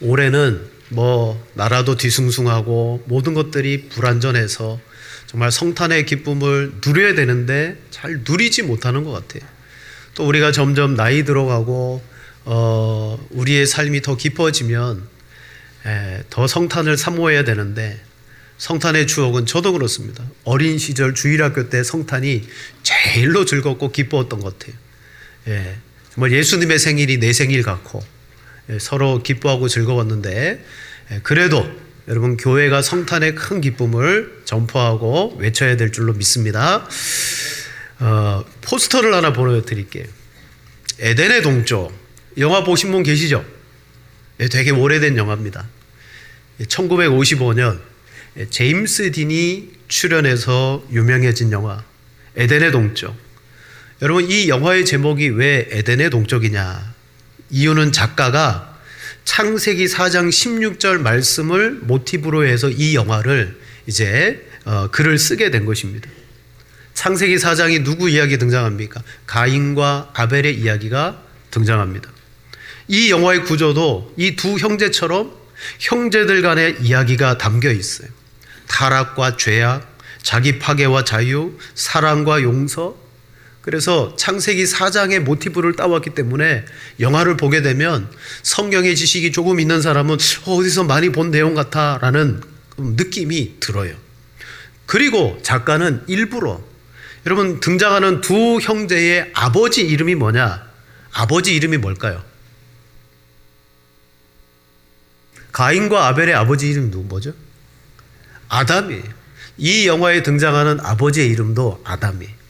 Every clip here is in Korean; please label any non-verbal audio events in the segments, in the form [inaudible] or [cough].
올해는 뭐 나라도 뒤숭숭하고 모든 것들이 불안전해서 정말 성탄의 기쁨을 누려야 되는데 잘 누리지 못하는 것 같아요. 또 우리가 점점 나이 들어가고 어, 우리의 삶이 더 깊어지면 에, 더 성탄을 사모해야 되는데 성탄의 추억은 저도 그렇습니다. 어린 시절 주일학교 때 성탄이 제일로 즐겁고 기뻤던 것 같아요. 예, 정말 예수님의 생일이 내 생일 같고 예, 서로 기뻐하고 즐거웠는데 예, 그래도 여러분 교회가 성탄의 큰 기쁨을 전파하고 외쳐야 될 줄로 믿습니다. 어, 포스터를 하나 보여드릴게요. 에덴의 동쪽 영화 보신 분 계시죠? 예, 되게 오래된 영화입니다. 1955년 예, 제임스 딘이 출연해서 유명해진 영화 에덴의 동쪽. 여러분 이 영화의 제목이 왜 에덴의 동쪽이냐? 이유는 작가가 창세기 4장 16절 말씀을 모티브로 해서 이 영화를 이제 어, 글을 쓰게 된 것입니다. 창세기 4장이 누구 이야기 등장합니까? 가인과 아벨의 이야기가 등장합니다. 이 영화의 구조도 이 두 형제처럼 형제들 간의 이야기가 담겨 있어요. 타락과 죄악, 자기 파괴와 자유, 사랑과 용서. 그래서 창세기 4장의 모티브를 따왔기 때문에 영화를 보게 되면 성경의 지식이 조금 있는 사람은 어, 어디서 많이 본 내용 같아 라는 느낌이 들어요. 그리고 작가는 일부러 여러분 등장하는 두 형제의 아버지 이름이 뭐냐? 아버지 이름이 뭘까요? 가인과 아벨의 아버지 이름 누구 뭐죠? 아담이에요. 이 영화에 등장하는 아버지의 이름도 아담이에요.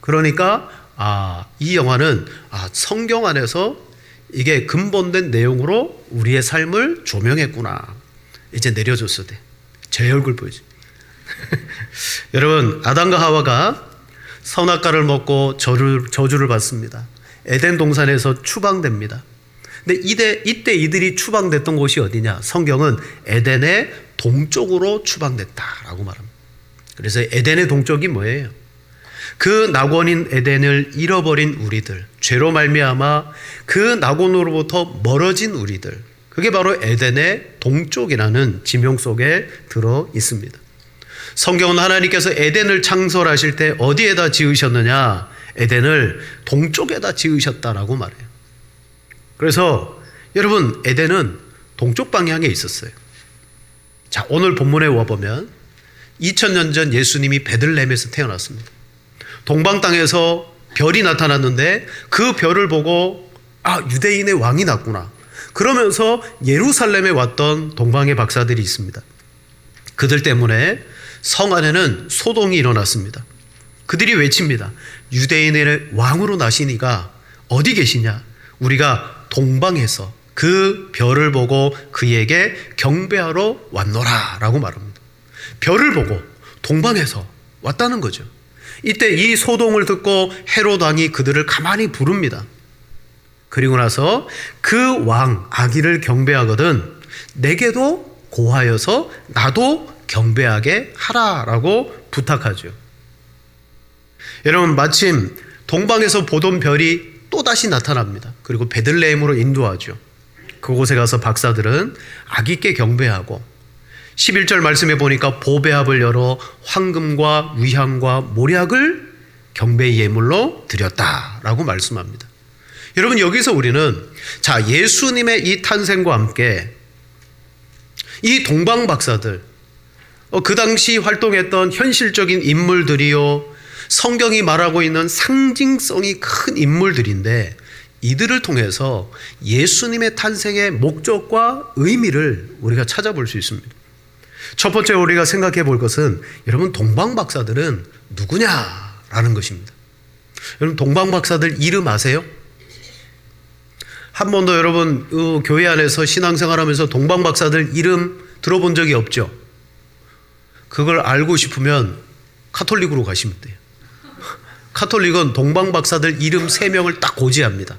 그러니까 아, 이 영화는 아, 성경 안에서 이게 근본된 내용으로 우리의 삶을 조명했구나. 이제 내려줬어 돼. 제 얼굴 보이지. [laughs] 여러분 아담과 하와가 선악과를 먹고 저주를, 저주를 받습니다. 에덴 동산에서 추방됩니다. 근데 이때, 이때 이들이 추방됐던 곳이 어디냐? 성경은 에덴의 동쪽으로 추방됐다라고 말합니다. 그래서 에덴의 동쪽이 뭐예요? 그 낙원인 에덴을 잃어버린 우리들, 죄로 말미암아 그 낙원으로부터 멀어진 우리들, 그게 바로 에덴의 동쪽이라는 지명 속에 들어 있습니다. 성경은 하나님께서 에덴을 창설하실 때 어디에다 지으셨느냐? 에덴을 동쪽에다 지으셨다라고 말해요. 그래서 여러분 에덴은 동쪽 방향에 있었어요. 자, 오늘 본문에 와 보면 2000년 전 예수님이 베들레헴에서 태어났습니다. 동방 땅에서 별이 나타났는데 그 별을 보고 아, 유대인의 왕이 났구나. 그러면서 예루살렘에 왔던 동방의 박사들이 있습니다. 그들 때문에 성 안에는 소동이 일어났습니다. 그들이 외칩니다. 유대인의 왕으로 나시니가 어디 계시냐? 우리가 동방에서 그 별을 보고 그에게 경배하러 왔노라 라고 말합니다. 별을 보고 동방에서 왔다는 거죠. 이때 이 소동을 듣고 헤롯 왕이 그들을 가만히 부릅니다. 그리고 나서 그 왕 아기를 경배하거든 내게도 고하여서 나도 경배하게 하라라고 부탁하죠. 여러분 마침 동방에서 보던 별이 또 다시 나타납니다. 그리고 베들레헴으로 인도하죠. 그곳에 가서 박사들은 아기께 경배하고 11절 말씀에 보니까 보배합을 열어 황금과 위향과 모략을 경배 예물로 드렸다라고 말씀합니다. 여러분 여기서 우리는 자 예수님의 이 탄생과 함께 이 동방 박사들 어, 그 당시 활동했던 현실적인 인물들이요 성경이 말하고 있는 상징성이 큰 인물들인데 이들을 통해서 예수님의 탄생의 목적과 의미를 우리가 찾아볼 수 있습니다. 첫 번째 우리가 생각해 볼 것은 여러분 동방 박사들은 누구냐라는 것입니다. 여러분 동방 박사들 이름 아세요? 한 번도 여러분 어, 교회 안에서 신앙생활하면서 동방 박사들 이름 들어본 적이 없죠. 그걸 알고 싶으면 카톨릭으로 가시면 돼요. [laughs] 카톨릭은 동방 박사들 이름 세 명을 딱 고지합니다.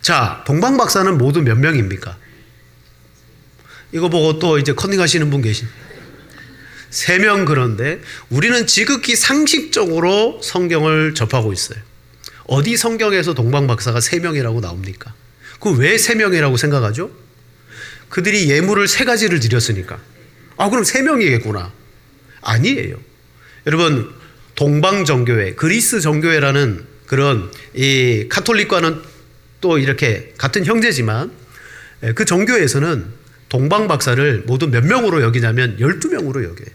자, 동방 박사는 모두 몇 명입니까? 이거 보고 또 이제 컨닝 하시는 분 계신. 세 명 그런데 우리는 지극히 상식적으로 성경을 접하고 있어요. 어디 성경에서 동방 박사가 세 명이라고 나옵니까? 그왜세 명이라고 생각하죠? 그들이 예물을 세 가지를 드렸으니까. 아, 그럼 세 명이겠구나. 아니에요. 여러분, 동방 정교회, 그리스 정교회라는 그런 이 카톨릭과는 또 이렇게 같은 형제지만 예, 그 정교회에서는 동방 박사를 모두 몇 명으로 여기냐면 12명으로 여겨요.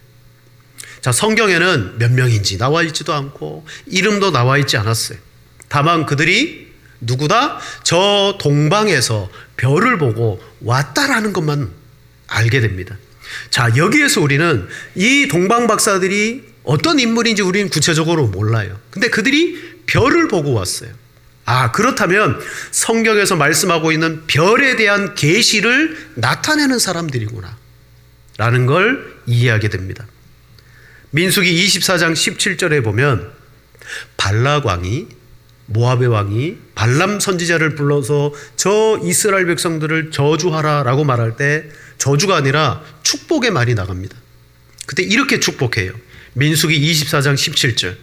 자, 성경에는 몇 명인지 나와 있지도 않고 이름도 나와 있지 않았어요. 다만 그들이 누구다? 저 동방에서 별을 보고 왔다라는 것만 알게 됩니다. 자, 여기에서 우리는 이 동방 박사들이 어떤 인물인지 우리는 구체적으로 몰라요. 근데 그들이 별을 보고 왔어요. 아, 그렇다면 성경에서 말씀하고 있는 별에 대한 계시를 나타내는 사람들이구나. 라는 걸 이해하게 됩니다. 민수기 24장 17절에 보면 발락 왕이 모압의 왕이 발람 선지자를 불러서 저 이스라엘 백성들을 저주하라라고 말할 때 저주가 아니라 축복의 말이 나갑니다. 그때 이렇게 축복해요. 민수기 24장 17절.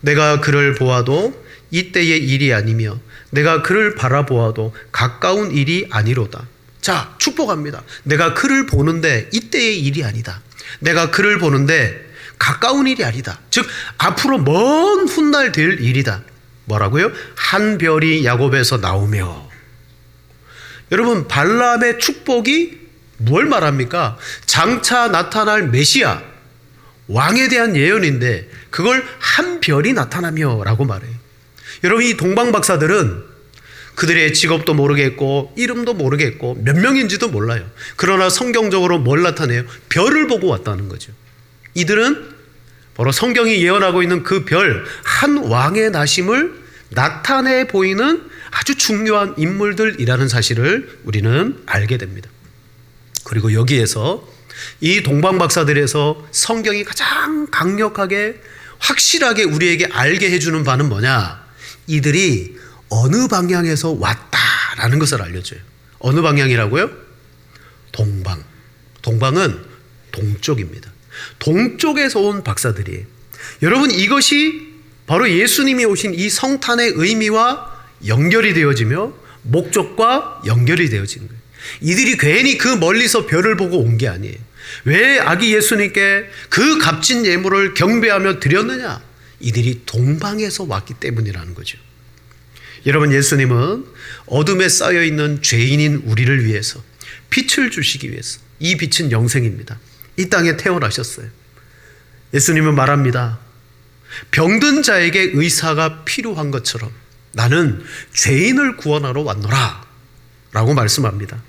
내가 그를 보아도 이때의 일이 아니며 내가 그를 바라보아도 가까운 일이 아니로다. 자, 축복합니다. 내가 그를 보는데 이때의 일이 아니다. 내가 그를 보는데 가까운 일이 아니다. 즉 앞으로 먼 훗날 될 일이다. 뭐라고요? 한 별이 야곱에서 나오며 여러분 발람의 축복이 뭘 말합니까? 장차 나타날 메시아 왕에 대한 예언인데 그걸 한 별이 나타나며라고 말해요. 여러분 이 동방 박사들은 그들의 직업도 모르겠고 이름도 모르겠고 몇 명인지도 몰라요. 그러나 성경적으로 뭘 나타내요? 별을 보고 왔다는 거죠. 이들은 바로 성경이 예언하고 있는 그 별 한 왕의 나심을 나타내 보이는 아주 중요한 인물들이라는 사실을 우리는 알게 됩니다. 그리고 여기에서 이 동방 박사들에서 성경이 가장 강력하게 확실하게 우리에게 알게 해주는 바는 뭐냐? 이들이 어느 방향에서 왔다라는 것을 알려줘요. 어느 방향이라고요? 동방. 동방은 동쪽입니다. 동쪽에서 온 박사들이에요. 여러분 이것이 바로 예수님이 오신 이 성탄의 의미와 연결이 되어지며 목적과 연결이 되어지는 거예요. 이들이 괜히 그 멀리서 별을 보고 온 게 아니에요. 왜 아기 예수님께 그 값진 예물을 경배하며 드렸느냐? 이들이 동방에서 왔기 때문이라는 거죠. 여러분 예수님은 어둠에 쌓여 있는 죄인인 우리를 위해서 빛을 주시기 위해서 이 빛은 영생입니다. 이 땅에 태어나셨어요. 예수님은 말합니다. 병든 자에게 의사가 필요한 것처럼 나는 죄인을 구원하러 왔노라. 라고 말씀합니다.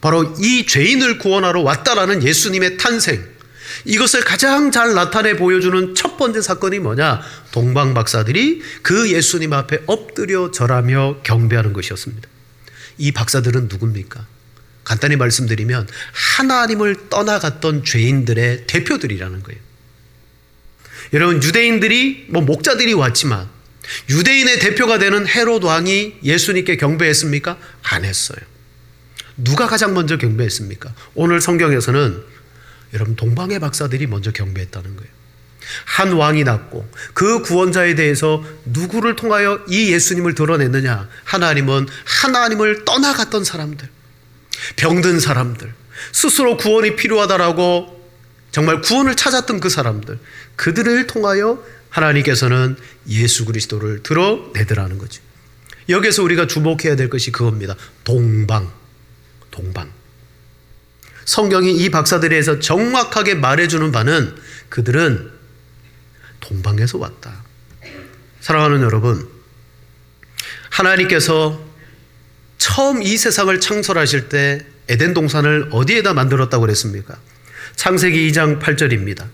바로 이 죄인을 구원하러 왔다라는 예수님의 탄생. 이것을 가장 잘 나타내 보여주는 첫 번째 사건이 뭐냐? 동방 박사들이 그 예수님 앞에 엎드려 절하며 경배하는 것이었습니다. 이 박사들은 누굽니까? 간단히 말씀드리면 하나님을 떠나갔던 죄인들의 대표들이라는 거예요. 여러분 유대인들이 뭐 목자들이 왔지만 유대인의 대표가 되는 헤롯 왕이 예수님께 경배했습니까? 안 했어요. 누가 가장 먼저 경배했습니까? 오늘 성경에서는 여러분 동방의 박사들이 먼저 경배했다는 거예요. 한 왕이 났고 그 구원자에 대해서 누구를 통하여 이 예수님을 드러냈느냐? 하나님은 하나님을 떠나갔던 사람들, 병든 사람들, 스스로 구원이 필요하다라고 정말 구원을 찾았던 그 사람들, 그들을 통하여 하나님께서는 예수 그리스도를 드러내더라는 거죠. 여기서 우리가 주목해야 될 것이 그겁니다. 동방. 동방. 성경이 이 박사들에 대해서 정확하게 말해주는 바는 그들은 동방에서 왔다. 사랑하는 여러분, 하나님께서 처음 이 세상을 창설하실 때 에덴 동산을 어디에다 만들었다고 그랬습니까? 창세기 2장 8절입니다.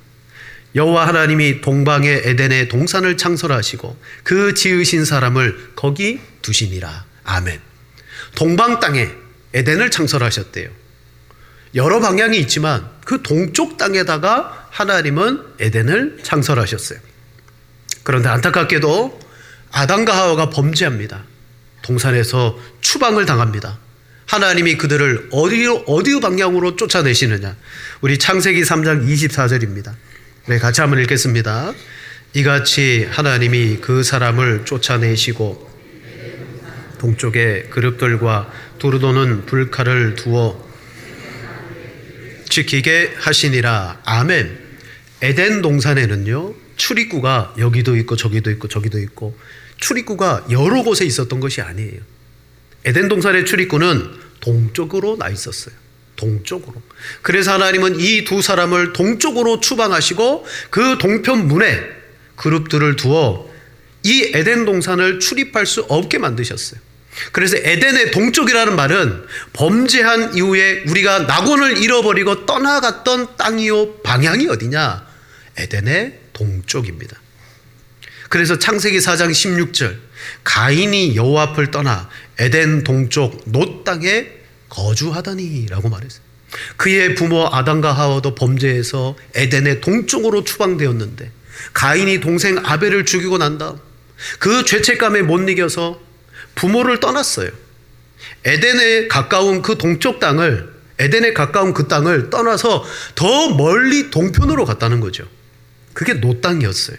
여호와 하나님이 동방의 에덴의 동산을 창설하시고 그 지으신 사람을 거기 두시니라. 아멘. 동방 땅에 에덴을 창설하셨대요. 여러 방향이 있지만 그 동쪽 땅에다가 하나님은 에덴을 창설하셨어요. 그런데 안타깝게도 아담과 하와가 범죄합니다. 동산에서 추방을 당합니다. 하나님이 그들을 어디 어디 방향으로 쫓아내시느냐? 우리 창세기 3장 24절입니다. 네, 같이 한번 읽겠습니다. 이같이 하나님이 그 사람을 쫓아내시고 동쪽에 그룹들과 두루도는 불칼을 두어 지키게 하시니라. 아멘. 에덴 동산에는요, 출입구가 여기도 있고 저기도 있고 저기도 있고 출입구가 여러 곳에 있었던 것이 아니에요. 에덴 동산의 출입구는 동쪽으로 나 있었어요. 동쪽으로. 그래서 하나님은 이 두 사람을 동쪽으로 추방하시고 그 동편 문에 그룹들을 두어 이 에덴 동산을 출입할 수 없게 만드셨어요. 그래서 에덴의 동쪽이라는 말은 범죄한 이후에 우리가 낙원을 잃어버리고 떠나갔던 땅이요 방향이 어디냐? 에덴의 동쪽입니다. 그래서 창세기 4장 16절 가인이 여호와 앞을 떠나 에덴 동쪽 노 땅에 거주하더니라고 말했어요. 그의 부모 아담과 하와도 범죄해서 에덴의 동쪽으로 추방되었는데 가인이 동생 아벨을 죽이고 난 다음 그 죄책감에 못 이겨서 부모를 떠났어요. 에덴에 가까운 그 동쪽 땅을 에덴에 가까운 그 땅을 떠나서 더 멀리 동편으로 갔다는 거죠. 그게 노 땅이었어요.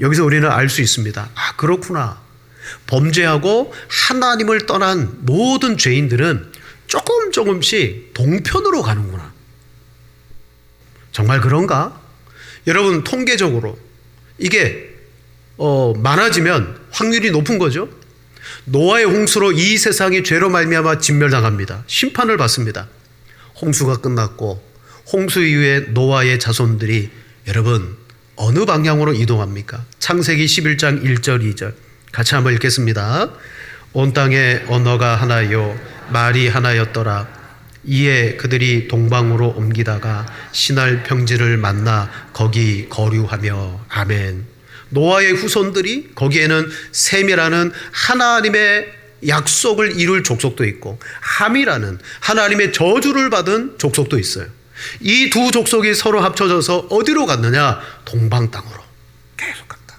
여기서 우리는 알 수 있습니다. 아, 그렇구나. 범죄하고 하나님을 떠난 모든 죄인들은 조금 조금씩 동편으로 가는구나. 정말 그런가? 여러분, 통계적으로 이게 어, 많아지면 확률이 높은 거죠. 노아의 홍수로 이 세상이 죄로 말미암아 진멸당합니다. 심판을 받습니다. 홍수가 끝났고 홍수 이후에 노아의 자손들이 여러분 어느 방향으로 이동합니까? 창세기 11장 1절 2절 같이 한번 읽겠습니다. 온 땅에 언어가 하나요 말이 하나였더라. 이에 그들이 동방으로 옮기다가 신할 평지를 만나 거기 거류하며 아멘. 노아의 후손들이 거기에는 셈이라는 하나님의 약속을 이룰 족속도 있고 함이라는 하나님의 저주를 받은 족속도 있어요. 이 두 족속이 서로 합쳐져서 어디로 갔느냐? 동방 땅으로 계속 갔다.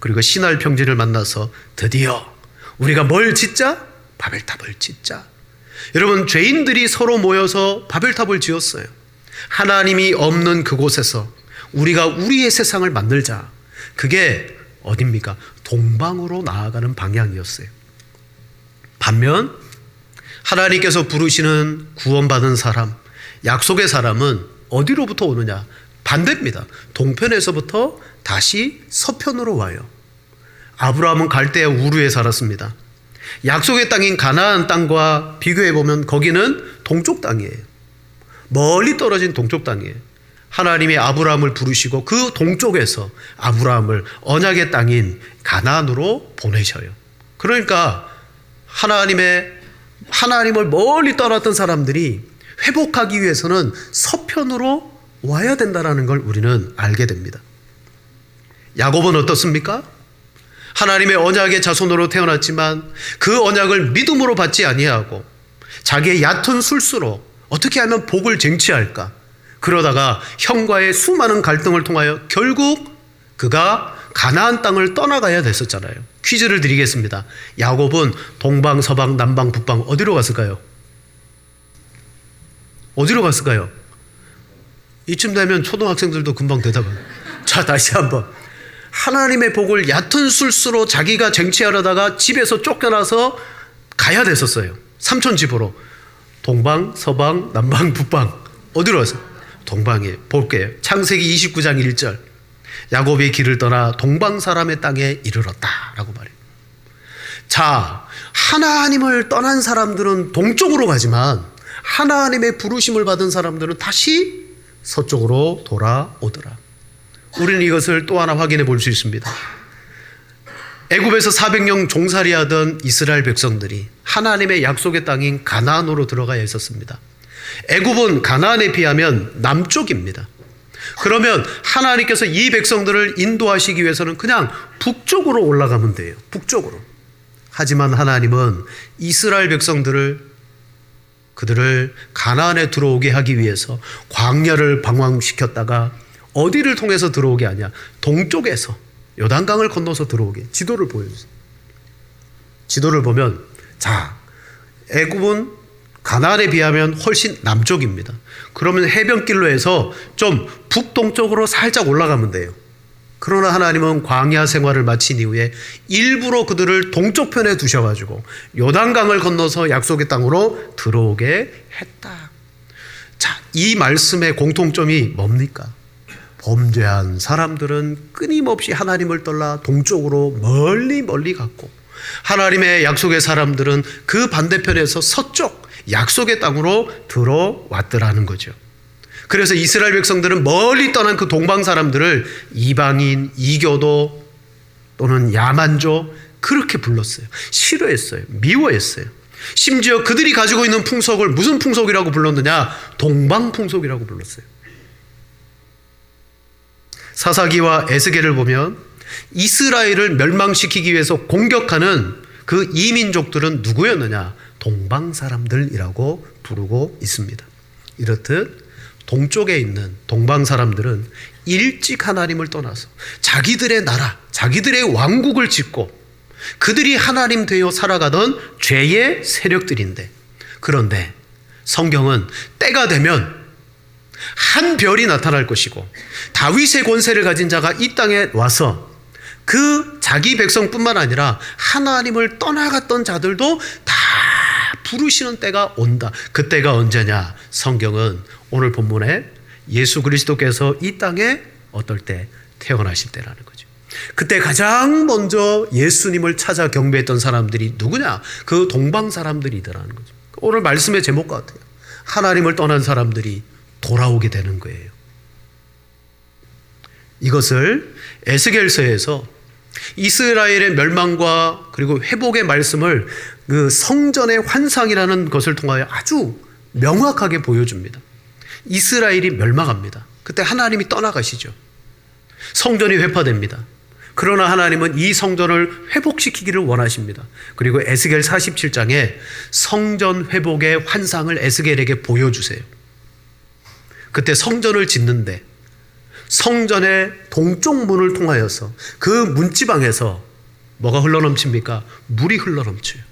그리고 신할 평지를 만나서 드디어 우리가 뭘 짓자? 바벨탑을 짓자. 여러분 죄인들이 서로 모여서 바벨탑을 지었어요. 하나님이 없는 그곳에서 우리가 우리의 세상을 만들자. 그게 어딥니까? 동방으로 나아가는 방향이었어요. 반면 하나님께서 부르시는 구원받은 사람, 약속의 사람은 어디로부터 오느냐? 반대입니다. 동편에서부터 다시 서편으로 와요. 아브라함은 갈대아 우르에 살았습니다. 약속의 땅인 가나안 땅과 비교해 보면 거기는 동쪽 땅이에요. 멀리 떨어진 동쪽 땅이에요. 하나님이 아브라함을 부르시고 그 동쪽에서 아브라함을 언약의 땅인 가나안으로 보내셔요. 그러니까 하나님의 하나님을 멀리 떠났던 사람들이 회복하기 위해서는 서편으로 와야 된다라는 걸 우리는 알게 됩니다. 야곱은 어떻습니까? 하나님의 언약의 자손으로 태어났지만 그 언약을 믿음으로 받지 아니하고 자기의 얕은 술수로 어떻게 하면 복을 쟁취할까? 그러다가 형과의 수많은 갈등을 통하여 결국 그가 가나안 땅을 떠나가야 됐었잖아요. 퀴즈를 드리겠습니다. 야곱은 동방, 서방, 남방, 북방 어디로 갔을까요? 어디로 갔을까요? 이쯤 되면 초등학생들도 금방 대답을. 자, 다시 한번. 하나님의 복을 얕은 술수로 자기가 쟁취하려다가 집에서 쫓겨나서 가야 됐었어요. 삼촌 집으로. 동방, 서방, 남방, 북방. 어디로 갔어요? 동방에 볼게요. 창세기 29장 1절. 야곱이 길을 떠나 동방 사람의 땅에 이르렀다라고 말해요. 자, 하나님을 떠난 사람들은 동쪽으로 가지만 하나님의 부르심을 받은 사람들은 다시 서쪽으로 돌아오더라. 우리는 이것을 또 하나 확인해 볼 수 있습니다. 애굽에서 400년 종살이하던 이스라엘 백성들이 하나님의 약속의 땅인 가나안으로 들어가야 했었습니다. 애굽은 가나안에 비하면 남쪽입니다. 그러면 하나님께서 이 백성들을 인도하시기 위해서는 그냥 북쪽으로 올라가면 돼요. 북쪽으로. 하지만 하나님은 이스라엘 백성들을 그들을 가나안에 들어오게 하기 위해서 광야를 방황시켰다가 어디를 통해서 들어오게 하냐? 동쪽에서 요단강을 건너서 들어오게 지도를 보여주세요. 지도를 보면 자 애굽은 가나안에 비하면 훨씬 남쪽입니다. 그러면 해변길로 해서 좀 북동쪽으로 살짝 올라가면 돼요. 그러나 하나님은 광야 생활을 마친 이후에 일부러 그들을 동쪽 편에 두셔가지고 요단강을 건너서 약속의 땅으로 들어오게 했다. 자, 이 말씀의 공통점이 뭡니까? 범죄한 사람들은 끊임없이 하나님을 떠나 동쪽으로 멀리 멀리 갔고 하나님의 약속의 사람들은 그 반대편에서 서쪽 약속의 땅으로 들어왔더라는 거죠. 그래서 이스라엘 백성들은 멀리 떠난 그 동방 사람들을 이방인, 이교도 또는 야만족 그렇게 불렀어요. 싫어했어요. 미워했어요. 심지어 그들이 가지고 있는 풍속을 무슨 풍속이라고 불렀느냐? 동방 풍속이라고 불렀어요. 사사기와 에스겔을 보면 이스라엘을 멸망시키기 위해서 공격하는 그 이민족들은 누구였느냐? 동방 사람들이라고 부르고 있습니다. 이렇듯 동쪽에 있는 동방 사람들은 일찍 하나님을 떠나서 자기들의 나라, 자기들의 왕국을 짓고 그들이 하나님 되어 살아가던 죄의 세력들인데 그런데 성경은 때가 되면 한 별이 나타날 것이고 다윗의 권세를 가진 자가 이 땅에 와서 그 자기 백성뿐만 아니라 하나님을 떠나갔던 자들도 다 부르시는 때가 온다. 그 때가 언제냐? 성경은 오늘 본문에 예수 그리스도께서 이 땅에 어떨 때 태어나실 때라는 거죠. 그때 가장 먼저 예수님을 찾아 경배했던 사람들이 누구냐? 그 동방 사람들이더라는 거죠. 오늘 말씀의 제목 같아요. 하나님을 떠난 사람들이 돌아오게 되는 거예요. 이것을 에스겔서에서 이스라엘의 멸망과 그리고 회복의 말씀을 그 성전의 환상이라는 것을 통하여 아주 명확하게 보여줍니다. 이스라엘이 멸망합니다. 그때 하나님이 떠나가시죠. 성전이 회파됩니다. 그러나 하나님은 이 성전을 회복시키기를 원하십니다. 그리고 에스겔 47장에 성전 회복의 환상을 에스겔에게 보여주세요. 그때 성전을 짓는데 성전의 동쪽 문을 통하여서 그 문지방에서 뭐가 흘러넘칩니까? 물이 흘러넘쳐요.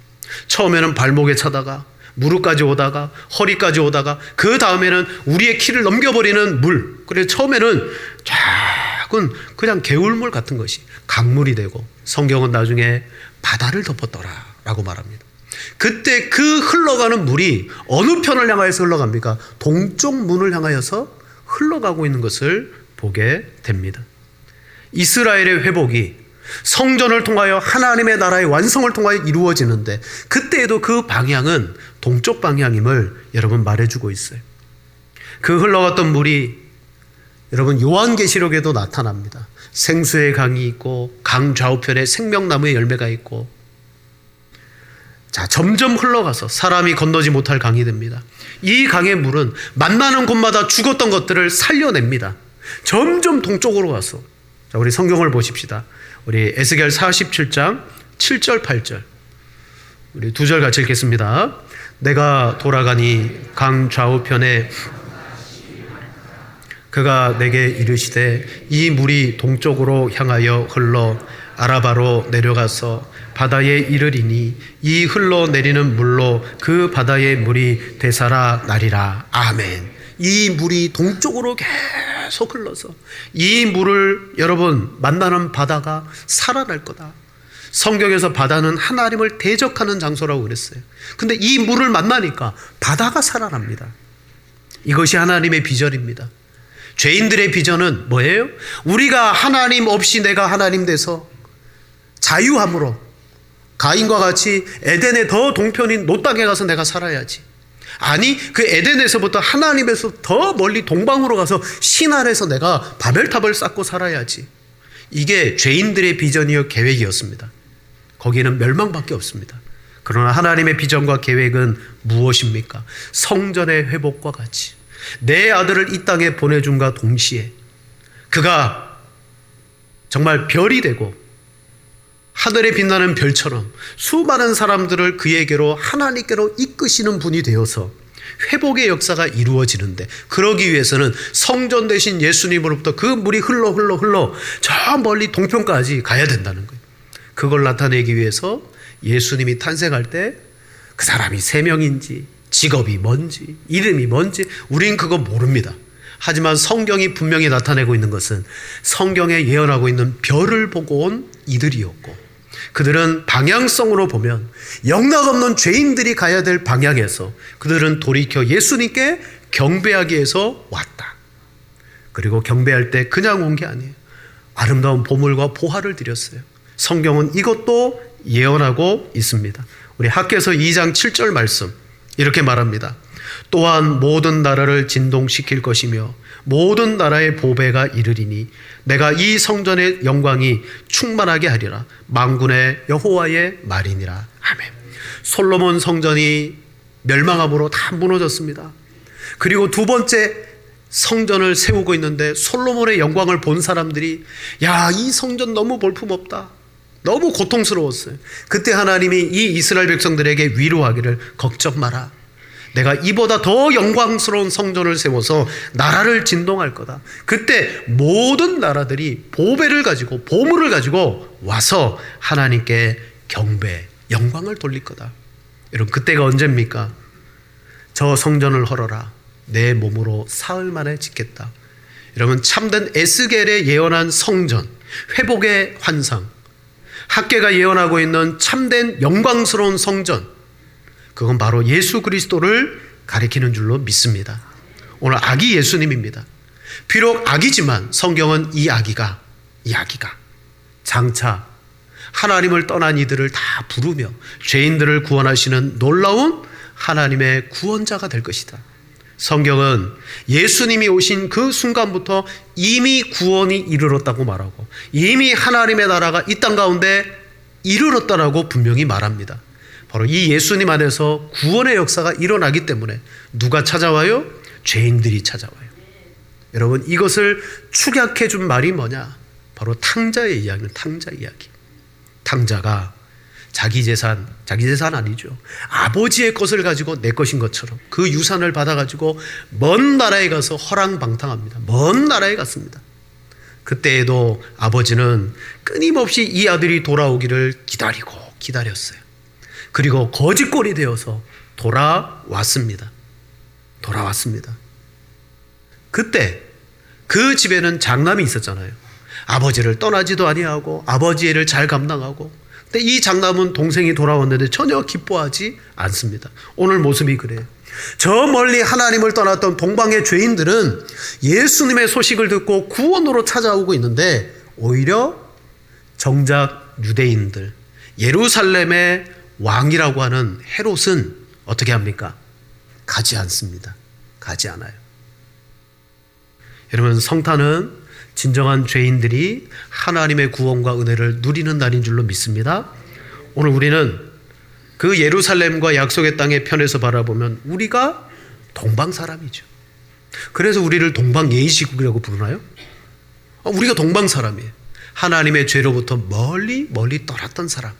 처음에는 발목에 차다가 무릎까지 오다가 허리까지 오다가 그 다음에는 우리의 키를 넘겨버리는 물. 그래서 처음에는 작은 그냥 개울물 같은 것이 강물이 되고 성경은 나중에 바다를 덮었더라라고 말합니다. 그때 그 흘러가는 물이 어느 편을 향하여서 흘러갑니까? 동쪽 문을 향하여서 흘러가고 있는 것을 보게 됩니다. 이스라엘의 회복이 성전을 통하여 하나님의 나라의 완성을 통하여 이루어지는데 그때에도 그 방향은 동쪽 방향임을 여러분 말해주고 있어요. 그 흘러갔던 물이 여러분 요한계시록에도 나타납니다. 생수의 강이 있고 강 좌우편에 생명나무의 열매가 있고 자 점점 흘러가서 사람이 건너지 못할 강이 됩니다. 이 강의 물은 만나는 곳마다 죽었던 것들을 살려냅니다. 점점 동쪽으로 가서 자 우리 성경을 보십시다. 우리 에스겔 47장 7절 8절 우리 두 절 같이 읽겠습니다. 내가 돌아가니 강 좌우편에 그가 내게 이르시되 이 물이 동쪽으로 향하여 흘러 아라바로 내려가서 바다에 이르리니 이 흘러 내리는 물로 그 바다의 물이 되살아 나리라 아멘. 이 물이 동쪽으로 계속 흘러서 이 물을 여러분 만나는 바다가 살아날 거다. 성경에서 바다는 하나님을 대적하는 장소라고 그랬어요. 근데 이 물을 만나니까 바다가 살아납니다. 이것이 하나님의 비전입니다. 죄인들의 비전은 뭐예요? 우리가 하나님 없이 내가 하나님 돼서 자유함으로 가인과 같이 에덴의 더 동편인 노 땅에 가서 내가 살아야지. 아니 그 에덴에서부터 하나님에서 더 멀리 동방으로 가서 신 아래서 내가 바벨탑을 쌓고 살아야지. 이게 죄인들의 비전이요 계획이었습니다. 거기에는 멸망밖에 없습니다. 그러나 하나님의 비전과 계획은 무엇입니까? 성전의 회복과 같이 내 아들을 이 땅에 보내준과 동시에 그가 정말 별이 되고 하늘에 빛나는 별처럼 수많은 사람들을 그에게로 하나님께로 이끄시는 분이 되어서 회복의 역사가 이루어지는데 그러기 위해서는 성전 대신 예수님으로부터 그 물이 흘러 흘러 흘러 저 멀리 동편까지 가야 된다는 거예요. 그걸 나타내기 위해서 예수님이 탄생할 때 그 사람이 세 명인지 직업이 뭔지 이름이 뭔지 우린 그거 모릅니다. 하지만 성경이 분명히 나타내고 있는 것은 성경에 예언하고 있는 별을 보고 온 이들이었고 그들은 방향성으로 보면 영락 없는 죄인들이 가야 될 방향에서 그들은 돌이켜 예수님께 경배하기 위해서 왔다. 그리고 경배할 때 그냥 온 게 아니에요. 아름다운 보물과 보화를 드렸어요. 성경은 이것도 예언하고 있습니다. 우리 학계서 2장 7절 말씀 이렇게 말합니다. 또한 모든 나라를 진동시킬 것이며 모든 나라의 보배가 이르리니 내가 이 성전의 영광이 충만하게 하리라 망군의 여호와의 말이니라 아멘. 솔로몬 성전이 멸망함으로 다 무너졌습니다. 그리고 두 번째 성전을 세우고 있는데 솔로몬의 영광을 본 사람들이 야, 이 성전 너무 볼품없다. 너무 고통스러웠어요. 그때 하나님이 이 이스라엘 백성들에게 위로하기를 걱정 마라. 내가 이보다 더 영광스러운 성전을 세워서 나라를 진동할 거다. 그때 모든 나라들이 보배를 가지고 보물을 가지고 와서 하나님께 경배, 영광을 돌릴 거다. 여러분 그때가 언제입니까? 저 성전을 헐어라. 내 몸으로 사흘 만에 짓겠다. 여러분 참된 에스겔의 예언한 성전, 회복의 환상, 학계가 예언하고 있는 참된 영광스러운 성전, 그건 바로 예수 그리스도를 가리키는 줄로 믿습니다. 오늘 아기 예수님입니다. 비록 아기지만 성경은 이 아기가 이 아기가 장차 하나님을 떠난 이들을 다 부르며 죄인들을 구원하시는 놀라운 하나님의 구원자가 될 것이다. 성경은 예수님이 오신 그 순간부터 이미 구원이 이르렀다고 말하고 이미 하나님의 나라가 이 땅 가운데 이르렀다라고 분명히 말합니다. 바로 이 예수님 안에서 구원의 역사가 일어나기 때문에 누가 찾아와요? 죄인들이 찾아와요. 여러분 이것을 축약해 준 말이 뭐냐? 바로 탕자의 이야기는 탕자 이야기. 탕자가 자기 재산, 자기 재산 아니죠. 아버지의 것을 가지고 내 것인 것처럼 그 유산을 받아가지고 먼 나라에 가서 허랑방탕합니다. 먼 나라에 갔습니다. 그때에도 아버지는 끊임없이 이 아들이 돌아오기를 기다리고 기다렸어요. 그리고 거짓골이 되어서 돌아왔습니다. 돌아왔습니다. 그때 그 집에는 장남이 있었잖아요. 아버지를 떠나지도 아니하고 아버지의 일을 잘 감당하고 근데 이 장남은 동생이 돌아왔는데 전혀 기뻐하지 않습니다. 오늘 모습이 그래요. 저 멀리 하나님을 떠났던 동방의 죄인들은 예수님의 소식을 듣고 구원으로 찾아오고 있는데 오히려 정작 유대인들 예루살렘의 왕이라고 하는 헤롯은 어떻게 합니까? 가지 않습니다. 가지 않아요. 여러분 성탄은 진정한 죄인들이 하나님의 구원과 은혜를 누리는 날인 줄로 믿습니다. 오늘 우리는 그 예루살렘과 약속의 땅의 편에서 바라보면 우리가 동방 사람이죠. 그래서 우리를 동방 예의시국이라고 부르나요? 아, 우리가 동방 사람이에요. 하나님의 죄로부터 멀리 멀리 떠났던 사람.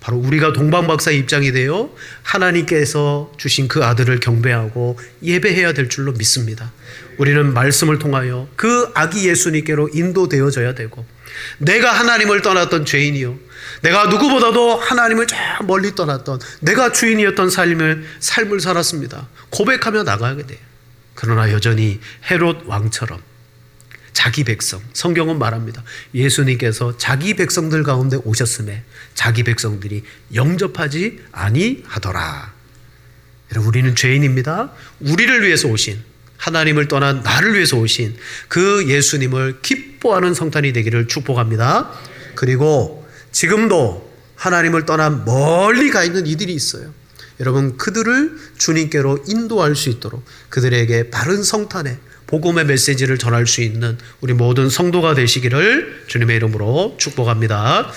바로 우리가 동방박사의 입장이 되어 하나님께서 주신 그 아들을 경배하고 예배해야 될 줄로 믿습니다. 우리는 말씀을 통하여 그 아기 예수님께로 인도되어져야 되고 내가 하나님을 떠났던 죄인이요. 내가 누구보다도 하나님을 저 멀리 떠났던 내가 주인이었던 삶을 삶을 살았습니다. 고백하며 나가게 돼요. 그러나 여전히 헤롯 왕처럼 자기 백성 성경은 말합니다. 예수님께서 자기 백성들 가운데 오셨음에 자기 백성들이 영접하지 아니하더라. 여러분 우리는 죄인입니다. 우리를 위해서 오신 하나님을 떠난 나를 위해서 오신 그 예수님을 기뻐하는 성탄이 되기를 축복합니다. 그리고 지금도 하나님을 떠난 멀리 가 있는 이들이 있어요. 여러분 그들을 주님께로 인도할 수 있도록 그들에게 바른 성탄의 복음의 메시지를 전할 수 있는 우리 모든 성도가 되시기를 주님의 이름으로 축복합니다.